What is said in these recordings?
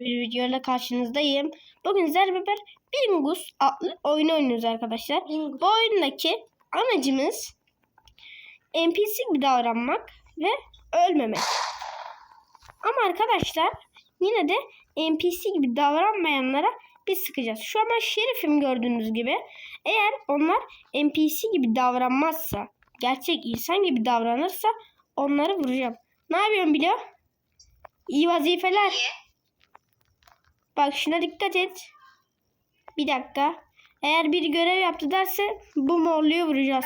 bir videoyla karşınızdayım. Bugün sizlerle beraber Bingus adlı oyunu oynuyoruz arkadaşlar. Bingus. Bu oyundaki amacımız NPC gibi davranmak ve ölmemek. Ama arkadaşlar yine de NPC gibi davranmayanlara biz sıkacağız. Şu an ben şerifim gördüğünüz gibi. Eğer onlar NPC gibi davranmazsa, gerçek insan gibi davranırsa onları vuracağım. Ne yapıyorum biliyor? İyi vazifeler. Bak şuna dikkat et. Bir dakika. Eğer bir görev yaptı derse bu morluyu vuracağız.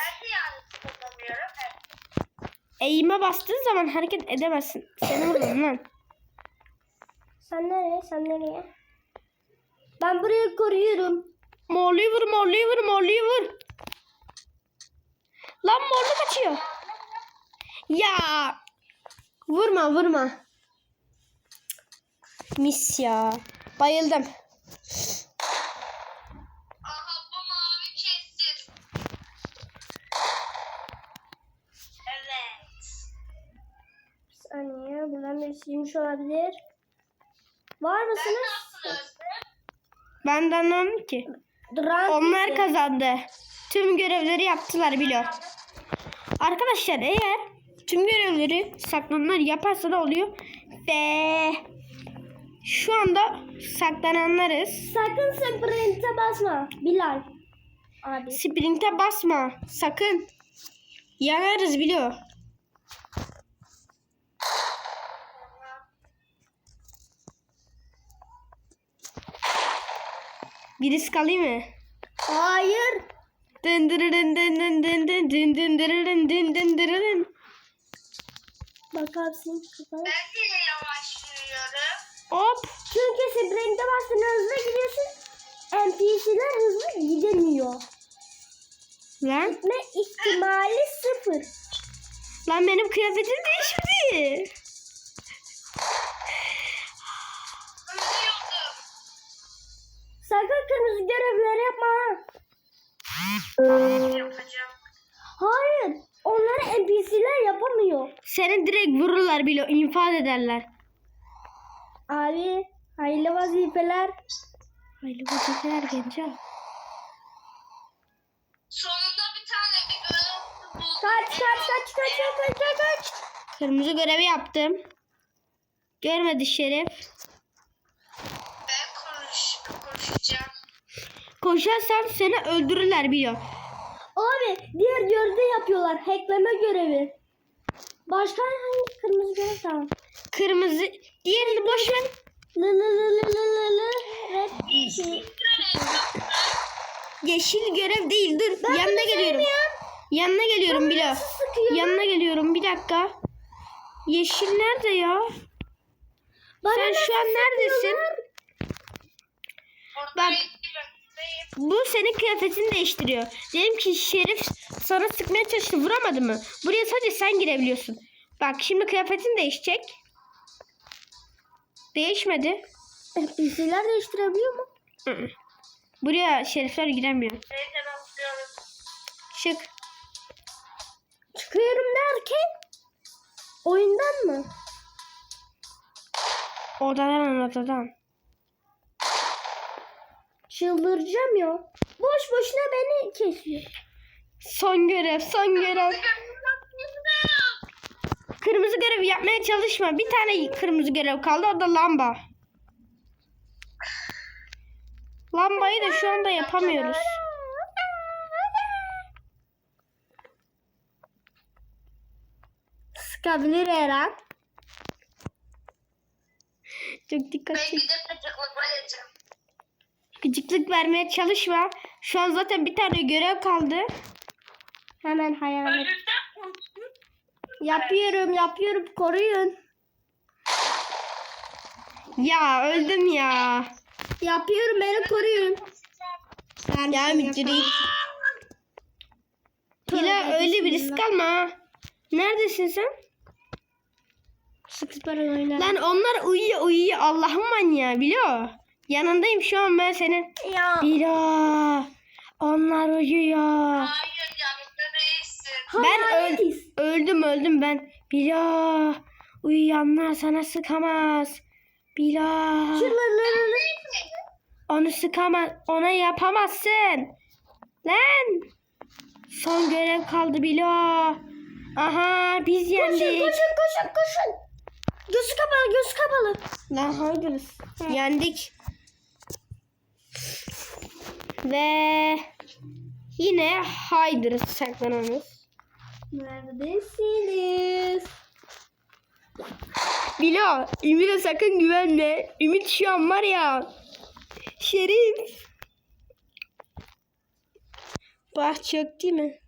Eğime bastığın zaman hareket edemezsin. Seni vururum lan. Sen nereye? Sen nereye? Ben burayı koruyorum. Morluyu vur, morluyu vur, morluyu vur. Lan morlu kaçıyor. Ya. Vurma, vurma. Mis ya. Bayıldım. Aha bu mavi kestir. Evet. Bir saniye. Buradan birisiymiş olabilir. Var mısınız? Ben de anlamadım ki. Duran Onlar kazandı. Tüm görevleri yaptılar biliyor. Arkadaşlar eğer tüm görevleri saklananlar yaparsa da oluyor. Ve şu anda saklananlarız. Sakın sprint'e basma. Bilal. Abi. Sprint'e basma. Sakın. Yanarız biliyor. Bir risk alayım mı? Hayır. Dın dırırın dın dın dın dın dın dın dırırın dın dın dırırın. Bakarsın kafana. Ben yavaşlıyorum. Hop. Çünkü sprint'e bastın hızlı gidiyorsun. NPC'ler hızlı gidemiyor. Lan. Gitme ihtimali sıfır. Lan benim kıyafetim. Ölüyordum. Sakın kırmızı görevleri yapma. ha. Hayır. Onları NPC'ler yapamıyor. Seni direkt vururlar biliyor. infaz ederler. Abi hayırlı vazifeler. Hayırlı vazifeler genç ha. Sonunda bir tane bir görev buldum. Kaç kaç kaç kaç kaç kaç kaç. Kırmızı görevi yaptım. Görmedi Şerif. Ben konuş, konuşacağım. Koşarsan seni öldürürler biliyor. Abi diğer görevde yapıyorlar. Hackleme görevi. Başka hangi kırmızı görev tamam. Kırmızı. Diğerini boş ver. Lı lı lı lı lı lı lı. Red. Yeşil görev değil dur. Ben Yanına bunu geliyorum. sevmiyorum. Yanına geliyorum biliyor. Nasıl sıkıyor? Yanına geliyorum bir dakika. Yeşil nerede ya? Bana Sen şu an neredesin? buradayım. Bu senin kıyafetini değiştiriyor. Diyelim ki Şerif sana sıkmaya çalıştı vuramadı mı? Buraya sadece sen girebiliyorsun. Bak şimdi kıyafetin değişecek. Değişmedi. NPC'ler değiştirebiliyor mu? Hı hı. Buraya şerifler giremiyor. Neyse ben tutuyorum. Çık. Çıkıyorum derken oyundan mı? Odadan odadan. Çıldıracağım ya. Boş boşuna beni kesiyor. Son görev, son görev. Kırmızı görev yapmaya çalışma. Bir tane kırmızı görev kaldı o da lamba. Lambayı da şu anda yapamıyoruz. Sıkabilir her an. Çok Ben dikkatli. gidip açıklama yapacağım. Gıcıklık vermeye çalışma. Şu an zaten bir tane görev kaldı. Hemen. Ölürden korktum. Yapıyorum yapıyorum koruyun. Ya öldüm ya. Yapıyorum beni koruyun. Ya müdürü. Hila öyle bir risk alma. Neredesin sen? Sık para oynar. Lan onlar uyuyor uyuyor Allah'ım manyağı biliyor. Yanındayım şu an ben senin. ya. Hila. Onlar uyuyor. Hayır değilsin. Ben öl Hayaletiz. Öldüm öldüm ben. Bila. Uyuyanlar sana sıkamaz. Şuraları Onu sıkamaz. Ona yapamazsın. Lan. Son görev kaldı Bilo. Aha biz Koşun yendik. koşun koşun koşun. Gözü kapalı gözü kapalı. Lan hayırız. Yendik. Ve yine haydırız saklanamız. Neredesiniz? Bilo, Ümit'e sakın güvenme. Ümit şu an var ya. Şerif. Bak çok değil mi?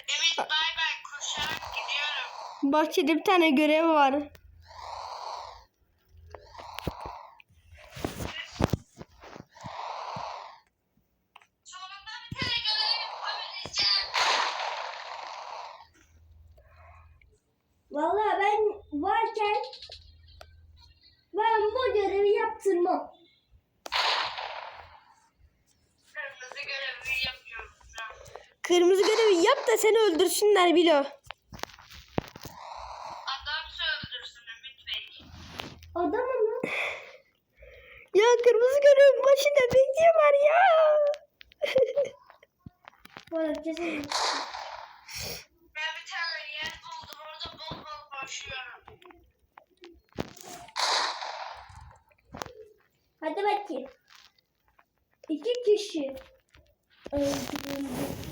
Ümit bay bay koşarak gidiyorum. Bahçede bir tane görev var. Sonunda bir tane görev yapabileceğim. Vallahi ben varken ben bu görevi yaptırmam. Kırmızı görevi yapıyorum şu an. Kırmızı görevi yap da seni öldürsünler Bilo. Adam öldürsün Ümit Bey. Adamım mı? Ya kırmızı görevin başında bekliyorlar ya. Böyle kesin. Ben bir tane yer buldum orada bol bol koşuyorum. Hadi bakayım. İki kişi öldürüldü.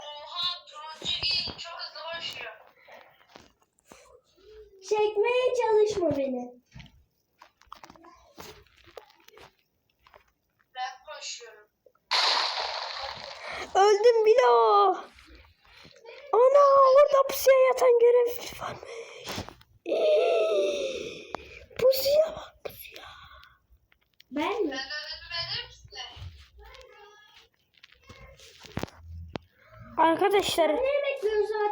Oha turuncu giyin çok hızlı koşuyor. Çekmeye çalışma beni. Ben koşuyorum. Öldüm Bilo. Ana orada pusuya yatan görev varmış. Pusuya bak pusuya. Ben mi? Ben. Arkadaşlar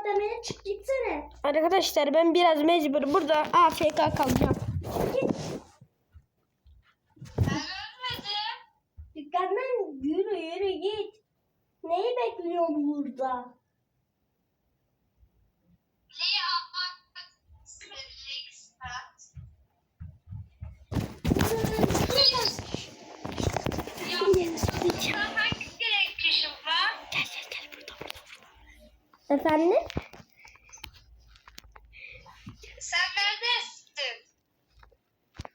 Beni çık gitsene. Arkadaşlar ben biraz mecbur burada AFK kalacağım. Git. Ben ölmedim. Dükkandan yürü yürü git. Neyi bekliyorsun burada? Lia Felix Pat. Ya sen hangi renk kişin var? Gel gel gel burada burada. Efendim? Sen neredesin?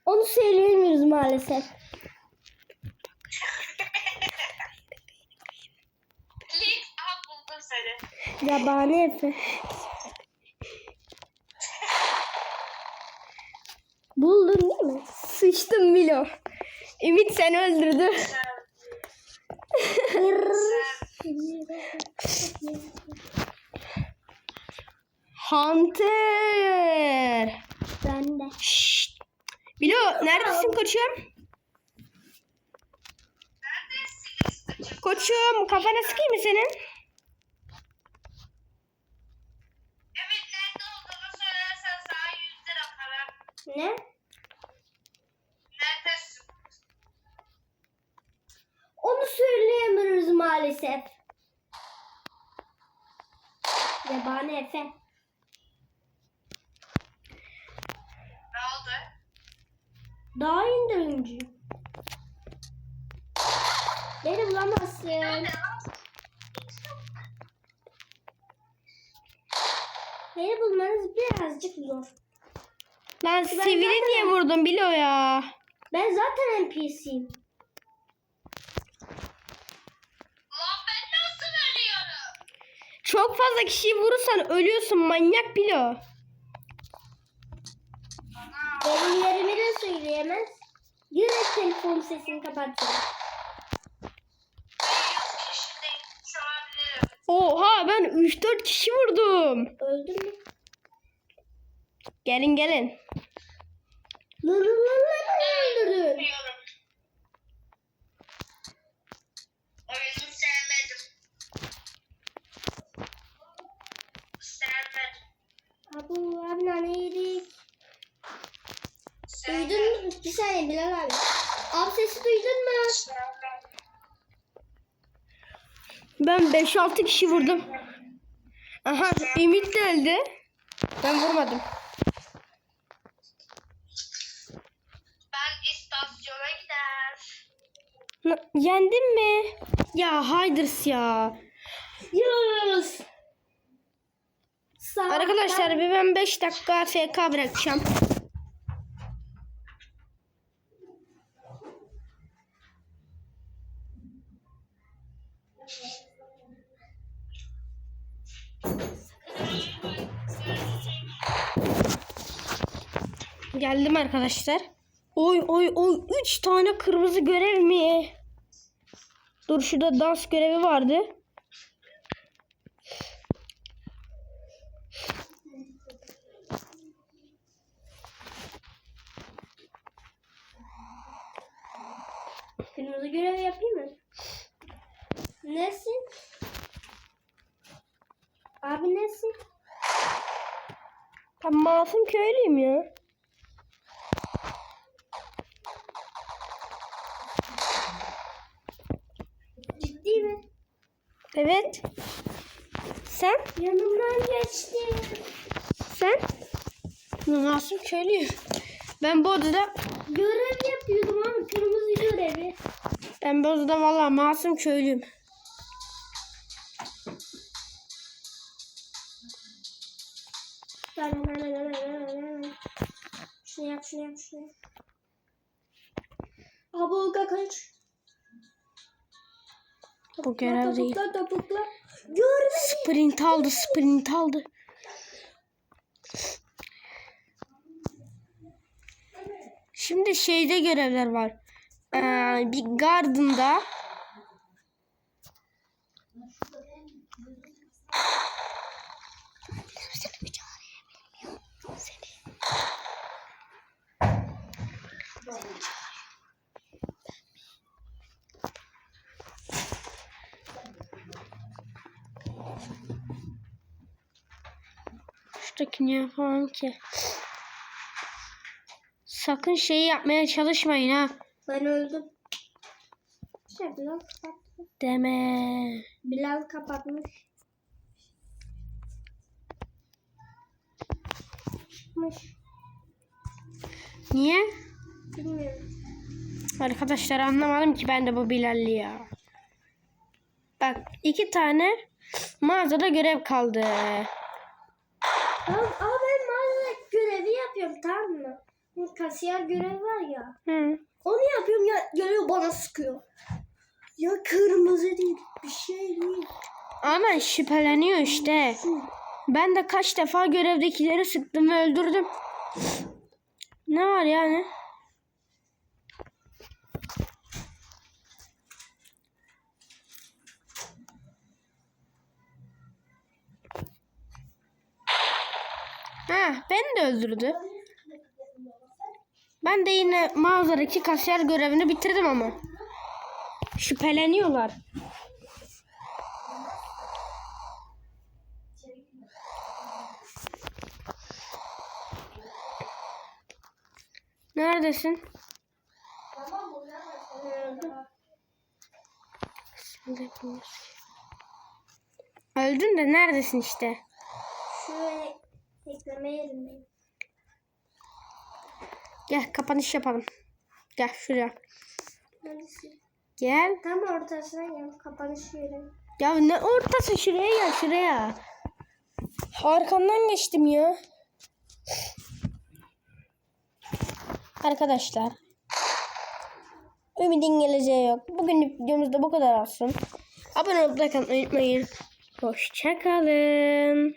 Onu söyleyemiyoruz maalesef. Felix aha buldum seni. Yabani Efe. Buldun değil mi? Sıçtım Milo. Ümit seni öldürdü. Hunter. ben de. Şşt. Milo neredesin koçum? Koçum kafana sıkayım mı senin? Evet nerede olduğunu söylersen sana 100 lira para. Ne? Neredesin? Onu söyleyemiyoruz maalesef. Yabani Efe. Ne oldu? Daha indirimci. Beni bulamazsın. Beni bulmanız birazcık zor. Lan sivri niye vurdun Bilo ya? Ben zaten NPC'yim. Lan ben nasıl ölüyorum? Çok fazla kişiyi vurursan ölüyorsun manyak Bilo. Benim yerimi de söyleyemez. Direkt telefon sesini kapatacağım. Ben 100 kişideyim. Şu an bilirim. Oha ben 3-4 kişi vurdum. Öldün mü? Gelin gelin. Lı lı lı lı öldürdün. Abu abi nane yedik. Duydun mu? Bir saniye Bilal abi. Abi sesi duydun mu? Ben 5-6 kişi vurdum. Aha Ümit de öldü. Ben vurmadım. Ben istasyona gider. Yendin mi? Ya Hayders ya. Yes. Sağ Arkadaşlar bir ben 5 dakika AFK bırakacağım. Geldim arkadaşlar. Oy oy oy 3 tane kırmızı görev mi? Dur şurada dans görevi vardı. Kırmızı görev yapayım mı? Nesin? Abi nesin? Ben masum köylüyüm ya. Evet. Sen? Yanımdan geçti. Sen? Masum köylüyüm. Ben bu odada Görev yapıyordum abi kırmızı görevi. ben bu odada valla masum köylüyüm. Şunu yap şunu yap şunu yap. Abi Olga kaç. Bu görev değil. Topukla topukla. Sprint aldı, sprint aldı. Şimdi şeyde görevler var. Ee, bir garden'da Ne yapalım ki? Sakın şeyi yapmaya çalışmayın ha. Ben öldüm. Şey kapattı. Deme. Bilal kapatmış. Niye? Bilmiyorum. Arkadaşlar anlamadım ki ben de bu Bilal'i ya. Bak iki tane mağazada görev kaldı. Tamam, ama ben mağaza görevi yapıyorum tamam mı? Bu Kasiyer görevi var ya. Hı. Onu yapıyorum ya geliyor bana sıkıyor. Ya kırmızı değil bir şey değil. Ama şüpheleniyor işte. Ben de kaç defa görevdekileri sıktım ve öldürdüm. Ne var yani? Ha, beni de öldürdü. Ben de yine mağazadaki kasiyer görevini bitirdim ama. Şüpheleniyorlar. Neredesin? Öldün de neredesin işte? Şuraya ekleme yerindeyim. Gel kapanış yapalım. Gel şuraya. Gel. Tam ortasına gel kapanış yeri. Ya ne ortası şuraya gel şuraya. Arkandan geçtim ya. Arkadaşlar. Ümidin geleceği yok. Bugünlük videomuzda bu kadar olsun. Abone olmayı unutmayın. Hoşçakalın.